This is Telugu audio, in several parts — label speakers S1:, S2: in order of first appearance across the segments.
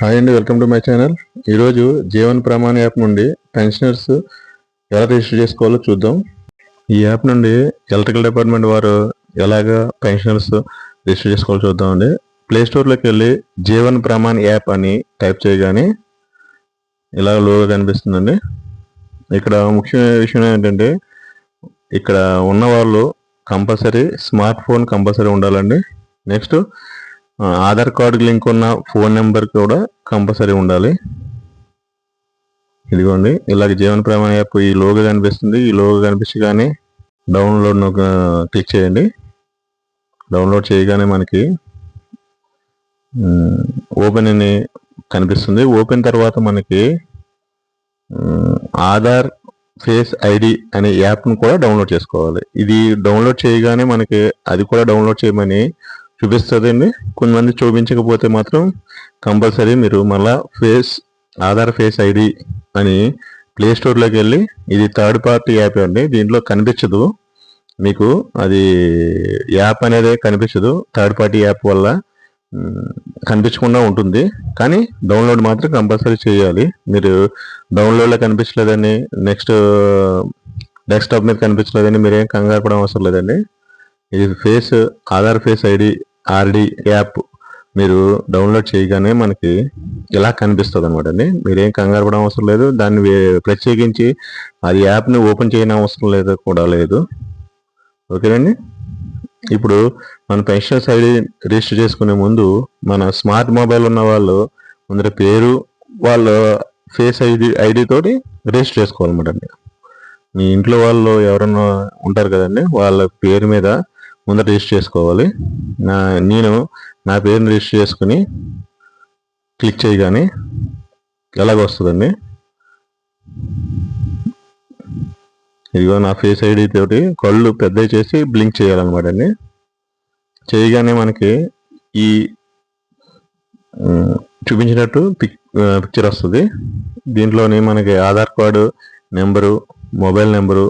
S1: హాయ్ అండి వెల్కమ్ టు మై ఛానల్ ఈరోజు జీవన్ ప్రమాణ యాప్ నుండి పెన్షనర్స్ ఎలా రిజిస్టర్ చేసుకోవాలో చూద్దాం. ఈ యాప్ నుండి ఎలక్ట్రికల్ డిపార్ట్మెంట్ వారు ఎలాగ పెన్షనర్స్ రిజిస్టర్ చేసుకోవాలో చూద్దామండి ప్లే స్టోర్లోకి వెళ్ళి జీవన్ ప్రమాణ్ యాప్ అని టైప్ చేయగానే ఇలా లోగా కనిపిస్తుందండి. ఇక్కడ ముఖ్యమైన విషయం ఏంటంటే ఇక్కడ ఉన్న వాళ్ళు కంపల్సరీ స్మార్ట్ ఫోన్ కంపల్సరీ ఉండాలండి. నెక్స్ట్ ఆధార్ కార్డు లింక్ ఉన్న ఫోన్ నెంబర్ కూడా కంపల్సరీ ఉండాలి. ఇదిగోండి ఇలాగ జీవన ప్రమాణ యాప్ ఈ లోగో కనిపిస్తుంది. ఈ లోగో కనిపించగానే డౌన్లోడ్ క్లిక్ చేయండి. డౌన్లోడ్ చేయగానే మనకి ఓపెన్ అని కనిపిస్తుంది. ఓపెన్ తర్వాత మనకి ఆధార్ ఫేస్ ఐడి అనే యాప్ను కూడా డౌన్లోడ్ చేసుకోవాలి. ఇది డౌన్లోడ్ చేయగానే మనకి అది కూడా డౌన్లోడ్ చేయమని చూపిస్తుందండి. కొంతమంది చూపించకపోతే మాత్రం కంపల్సరీ మీరు మళ్ళా ఫేస్ ఆధార్ ఫేస్ ఐడి అని ప్లే స్టోర్లోకి వెళ్ళి ఇది థర్డ్ పార్టీ యాప్ అండి. దీంట్లో కనిపించదు. మీకు అది యాప్ అనేది కనిపించదు. థర్డ్ పార్టీ యాప్ వల్ల కనిపించకుండా ఉంటుంది. కానీ డౌన్లోడ్ మాత్రం కంపల్సరీ చేయాలి. మీరు డౌన్లోడ్లో కనిపించలేదని నెక్స్ట్ డెస్క్టాప్ మీద కనిపించలేదని మీరేం కంగారు కూడా అవసరం లేదండి. ఇది face Aadhaar face ID RD app మీరు డౌన్లోడ్ చేయగానే మనకి ఇలా కనిపిస్తుంది అనమాట అండి మీరేం కంగారు పడడం అవసరం లేదు. దాన్ని ప్రత్యేకించి అది యాప్ని ఓపెన్ చేయని అవసరం లేదు కూడా లేదు. ఓకేనండి? ఇప్పుడు మన పెన్షన్స్ ఐడి రిజిస్టర్ చేసుకునే ముందు మన స్మార్ట్ మొబైల్ ఉన్న వాళ్ళు ముందర పేరు వాళ్ళ ఫేస్ ఐడి ఐడి తోటి రిజిస్టర్ చేసుకోవాలన్నమాట అండి మీ ఇంట్లో వాళ్ళు ఎవరన్నా ఉంటారు కదండి వాళ్ళ పేరు మీద ముందర రిజిస్టర్ చేసుకోవాలి. నా నేను నా పేరుని రిజిస్టర్ చేసుకుని క్లిక్ చేయగానే ఎలాగ వస్తుందండి. ఇదిగో నా ఫేస్ ఐడి తోటి కళ్ళు పెద్దవి చేసి బ్లింక్ చేయాలన్నమాట అండి చేయగానే మనకి ఈ చూపించినట్టు పిక్ పిక్చర్ వస్తుంది. దీంట్లోని మనకి Aadhaar card number mobile number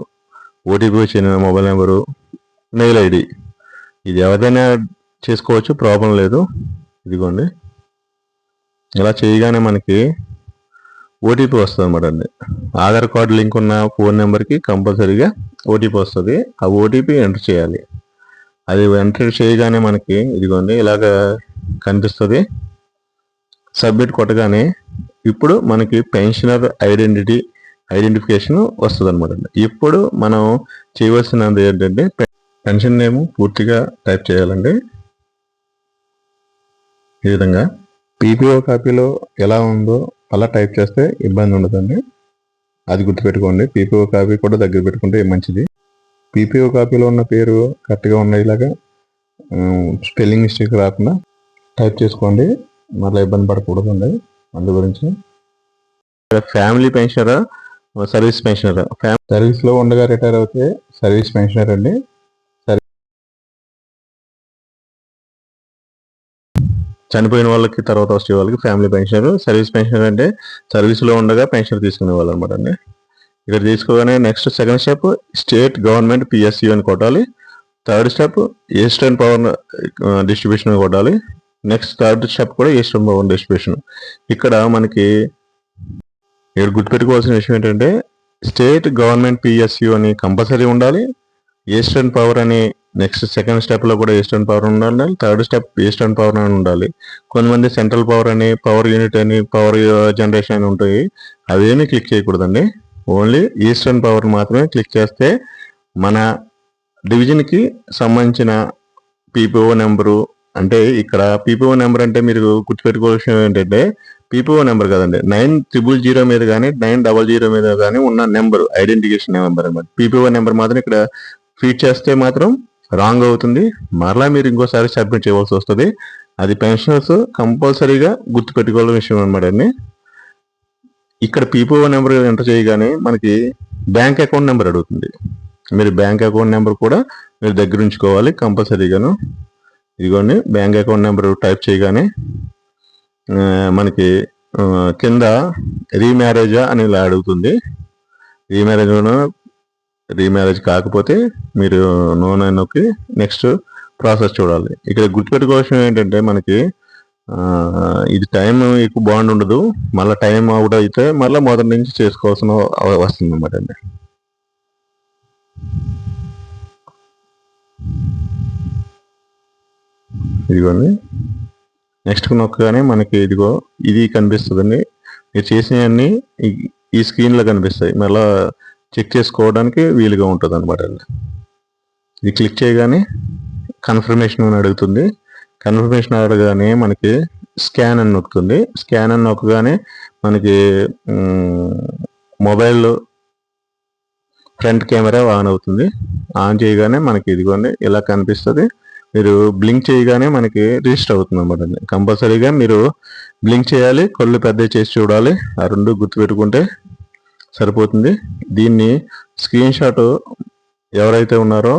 S1: OTP వచ్చిన మొబైల్ నెంబరు మెయిల్ ఐడి ఇది ఎవరిదైనా చేసుకోవచ్చు ప్రాబ్లం లేదు. ఇదిగోండి. ఇలా చేయగానే మనకి ఓటీపీ వస్తుంది అనమాట అండి. ఆధార్ కార్డు లింక్ ఉన్న ఫోన్ నెంబర్కి కంపల్సరీగా ఓటీపీ వస్తుంది. ఆ ఓటీపీ ఎంటర్ చేయాలి. అది ఎంటర్ చేయగానే మనకి ఇదిగోండి ఇలాగ కనిపిస్తుంది. సబ్మిట్ కొట్టగానే ఇప్పుడు మనకి పెన్షనర్ ఐడెంటిటీ ఐడెంటిఫికేషన్ వస్తుంది అనమాట ఇప్పుడు మనం చేయవలసినది ఏంటంటే పెన్షన్ నేమ్ పూర్తిగా టైప్ చేయాలండి ఈ విధంగా పీపీఓ కాపీలో ఎలా ఉందో అలా టైప్ చేస్తే ఇబ్బంది ఉండదండి. అది గుర్తుపెట్టుకోండి పీపీఓ కాపీ కూడా దగ్గర పెట్టుకుంటే మంచిది. పీపీఓ కాపీలో ఉన్న పేరు కరెక్ట్గా ఉండేలాగా స్పెల్లింగ్ మిస్టేక్ రాకుండా టైప్ చేసుకోండి. మళ్ళీ ఇబ్బంది పడకూడదండి అందు గురించి. ఫ్యామిలీ పెన్షనరా సర్వీస్ పెన్షనరా సర్వీస్లో ఉండగా రిటైర్ అవుతే సర్వీస్ పెన్షనర్ అండి. చనిపోయిన వాళ్ళకి తర్వాత వచ్చే వాళ్ళకి ఫ్యామిలీ పెన్షన్ సర్వీస్ పెన్షన్ అంటే సర్వీస్లో ఉండగా పెన్షన్ తీసుకునే వాళ్ళు అనమాట అండి. ఇక్కడ తీసుకోగానే next second step state government PSU అని కొట్టాలి. Third step eastern power distribution కొట్టాలి. నెక్స్ట్ థర్డ్ స్టెప్ కూడా ఈస్టర్న్ పవర్ డిస్ట్రిబ్యూషన్ ఇక్కడ మనకి ఇక్కడ గుర్తుపెట్టుకోవాల్సిన విషయం ఏంటంటే స్టేట్ గవర్నమెంట్ పిఎస్యు అని కంపల్సరీ ఉండాలి. ఈస్టర్న్ పవర్ అని నెక్స్ట్ సెకండ్ స్టెప్లో కూడా ఈస్టర్న్ పవర్ ఉండాలి. థర్డ్ స్టెప్ ఈస్టర్న్ పవర్ అని ఉండాలి. కొంతమంది సెంట్రల్ పవర్ అని పవర్ యూనిట్ అని పవర్ జనరేషన్ uh, అని ఉంటాయి. అవేమీ క్లిక్ చేయకూడదండి. ఓన్లీ ఈస్టర్న్ పవర్ మాత్రమే క్లిక్ చేస్తే మన డివిజన్కి సంబంధించిన పీపీఓ నెంబరు అంటే ఇక్కడ పీపీఓ నెంబర్ అంటే మీరు గుర్తుపెట్టుకోవాల్సిన ఏంటంటే పీపీఓ నెంబర్ కదండి. నైన్ త్రిబుల్ జీరో మీద కానీ నైన్ డబల్ జీరో మీద కానీ ఉన్న నెంబర్ ఐడెంటిఫికేషన్ నెంబర్ అనమాట. పీపీఓ నెంబర్ మాత్రం ఇక్కడ ఫీడ్ చేస్తే మాత్రం రాంగ్ అవుతుంది. మరలా మీరు ఇంకోసారి సబ్మిట్ చేయవలసి వస్తుంది. అది పెన్షనర్స్ కంపల్సరీగా గుర్తుపెట్టుకోవాల్సిన విషయం అనమాట అండి. ఇక్కడ పీపీఓ నెంబర్ ఎంటర్ చేయగానే మనకి బ్యాంక్ అకౌంట్ నెంబర్ అడుగుతుంది. మీరు బ్యాంక్ అకౌంట్ నెంబర్ కూడా మీరు దగ్గర ఉంచుకోవాలి కంపల్సరీగాను ఇదిగోండి బ్యాంక్ అకౌంట్ నెంబర్ టైప్ చేయగానే మనకి కింద రీమ్యారేజా అని ఇలా అడుగుతుంది. రీమ్యారేజ్ రీమ్యారేజ్ కాకపోతే మీరు నూనె నొక్కి నెక్స్ట్ ప్రాసెస్ చూడాలి. ఇక్కడ గుర్తుపెట్టుకోవాల్సిన ఏంటంటే మనకి ఇది టైం ఎక్కువ బాండ్ ఉండదు. మళ్ళీ టైం అవుట్ అయితే మళ్ళీ మొదటి నుంచి చేసుకోవాల్సిన వస్తుంది అనమాట అండి. ఇదిగోండి. నెక్స్ట్ నొక్కగానే మనకి ఇదిగో ఇది కనిపిస్తుందండి. మీరు చేసినవన్నీ ఈ- ఈ కనిపిస్తాయి. మళ్ళీ చెక్ చేసుకోవడానికి వీలుగా ఉంటుంది అనమాట అండి ఇది క్లిక్ చేయగానే కన్ఫర్మేషన్ అని అడుగుతుంది. కన్ఫర్మేషన్ అడగగానే మనకి స్కాన్ అని నొక్కుతుంది. స్కాన్ అని నొక్కగానే మనకి మొబైల్ ఫ్రంట్ కెమెరా ఆన్ అవుతుంది. ఆన్ చేయగానే మనకి ఇదిగోండి ఇలా కనిపిస్తుంది. మీరు బ్లింక్ చేయగానే మనకి రిజిస్టర్ అవుతుంది అనమాట కంపల్సరీగా మీరు బ్లింక్ చేయాలి కళ్ళు పెద్ద చేసి చూడాలి ఆ రెండు గుర్తుపెట్టుకుంటే సరిపోతుంది. దీన్ని స్క్రీన్ షాట్ ఎవరైతే ఉన్నారో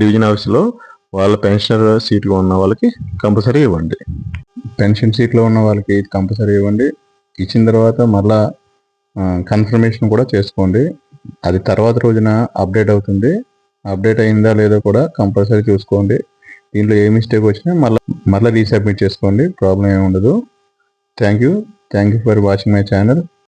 S1: డివిజన్ ఆఫీస్లో వాళ్ళ పెన్షనర్ సీట్లో ఉన్న వాళ్ళకి కంపల్సరీ ఇవ్వండి.
S2: పెన్షన్ సీట్లో ఉన్న వాళ్ళకి కంపల్సరీ ఇవ్వండి. ఇచ్చిన తర్వాత మళ్ళా కన్ఫర్మేషన్ కూడా చేసుకోండి. అది తర్వాత రోజున అప్డేట్ అవుతుంది. అప్డేట్ అయిందా లేదో కూడా కంపల్సరీ చూసుకోండి. దీంట్లో ఏ మిస్టేక్ వచ్చినా మళ్ళీ మళ్ళీ రీసబ్మిట్ చేసుకోండి. ప్రాబ్లం ఏమి ఉండదు. Thank you. Thank you for watching my channel.